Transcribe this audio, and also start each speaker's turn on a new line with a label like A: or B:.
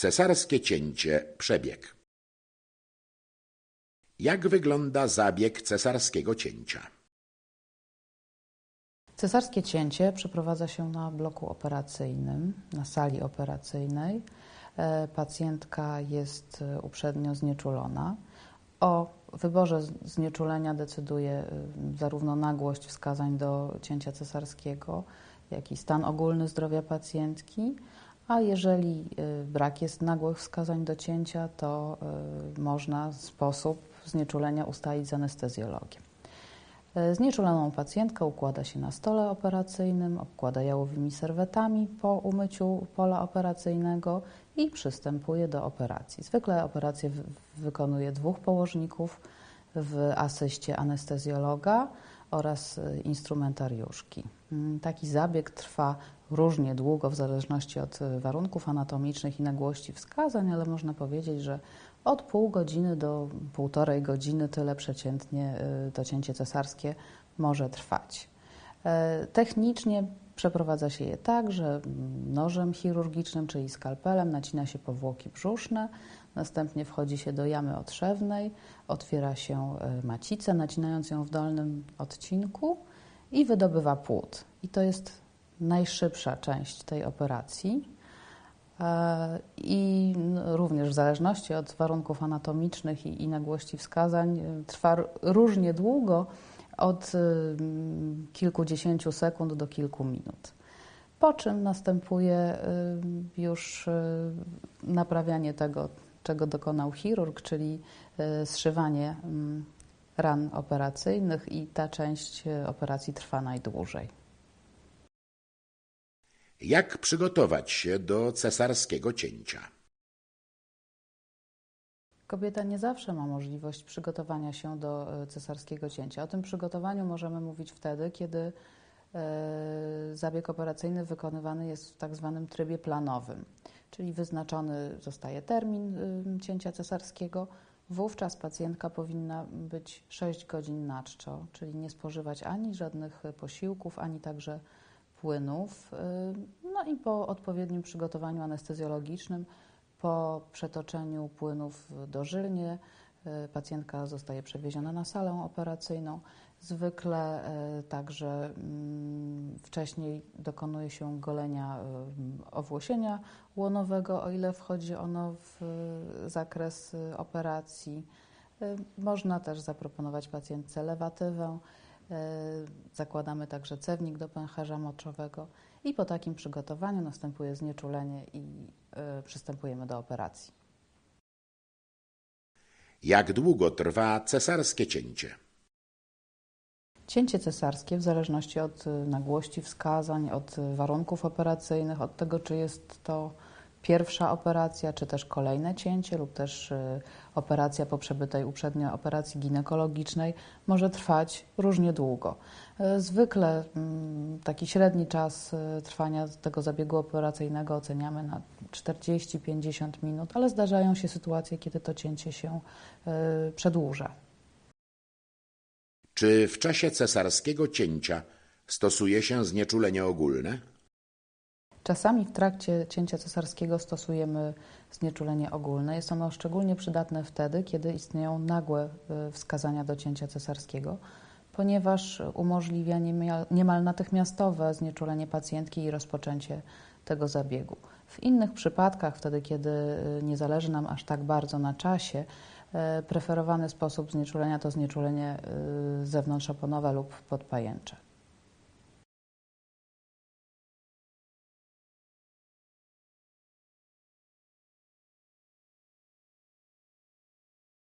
A: Cesarskie cięcie przebieg. Jak wygląda zabieg cesarskiego cięcia?
B: Cesarskie cięcie przeprowadza się na bloku operacyjnym, na sali operacyjnej. E, pacjentka jest e, uprzednio znieczulona. O wyborze znieczulenia decyduje e, zarówno nagłość wskazań do cięcia cesarskiego, jak i stan ogólny zdrowia pacjentki. A jeżeli brak jest nagłych wskazań do cięcia, to można sposób znieczulenia ustalić z anestezjologiem. E, znieczuloną pacjentkę układa się na stole operacyjnym, obkłada jałowymi serwetami po umyciu pola operacyjnego i przystępuje do operacji. Zwykle operację wykonuje dwóch położników w asyście anestezjologa oraz e, instrumentariuszki. Mm, taki zabieg trwa różnie długo w zależności od e, warunków anatomicznych i nagłości wskazań, ale można powiedzieć, że od pół godziny do półtorej godziny tyle przeciętnie y, to cięcie cesarskie może trwać. E, technicznie przeprowadza się je tak, że nożem chirurgicznym, czyli skalpelem, nacina się powłoki brzuszne, następnie wchodzi się do jamy otrzewnej, otwiera się e, macicę, nacinając ją w dolnym odcinku i wydobywa płód. I to jest najszybsza część tej operacji. E, I również w zależności od warunków anatomicznych i, nagłości wskazań e, trwa różnie długo, od kilkudziesięciu sekund do kilku minut. Po czym następuje już naprawianie tego, czego dokonał chirurg, czyli zszywanie ran operacyjnych, i ta część operacji trwa najdłużej.
A: Jak przygotować się do cesarskiego cięcia?
B: Kobieta nie zawsze ma możliwość przygotowania się do e, cesarskiego cięcia. O tym przygotowaniu możemy mówić wtedy, kiedy e, zabieg operacyjny wykonywany jest w tak zwanym trybie planowym, czyli wyznaczony zostaje termin cięcia cesarskiego. Wówczas pacjentka powinna być 6 godzin na czczo, czyli nie spożywać ani żadnych posiłków, ani także płynów. No i po odpowiednim przygotowaniu anestezjologicznym, po przetoczeniu płynów dożylnie, pacjentka zostaje przewieziona na salę operacyjną. Zwykle y, także mm, wcześniej dokonuje się golenia owłosienia łonowego, o ile wchodzi ono w zakres operacji. Można też zaproponować pacjentce lewatywę. E, zakładamy także cewnik do pęcherza moczowego i po takim przygotowaniu następuje znieczulenie i e, przystępujemy do operacji.
A: Jak długo trwa cesarskie cięcie?
B: Cięcie cesarskie, w zależności od nagłości wskazań, od warunków operacyjnych, od tego, czy jest to pierwsza operacja, czy też kolejne cięcie, lub też y, operacja po przebytej uprzednio operacji ginekologicznej może trwać różnie długo. Y, zwykle mm, taki średni czas y, trwania tego zabiegu operacyjnego oceniamy na 40-50 minut, ale zdarzają się sytuacje, kiedy to cięcie się przedłuża.
A: Czy w czasie cesarskiego cięcia stosuje się znieczulenie ogólne?
B: Czasami w trakcie cięcia cesarskiego stosujemy znieczulenie ogólne. Jest ono szczególnie przydatne wtedy, kiedy istnieją nagłe y, wskazania do cięcia cesarskiego, ponieważ umożliwia niemal natychmiastowe znieczulenie pacjentki i rozpoczęcie tego zabiegu. W innych przypadkach, wtedy kiedy y, nie zależy nam aż tak bardzo na czasie, y, preferowany sposób znieczulenia to znieczulenie zewnątrzoponowe lub podpajęcze.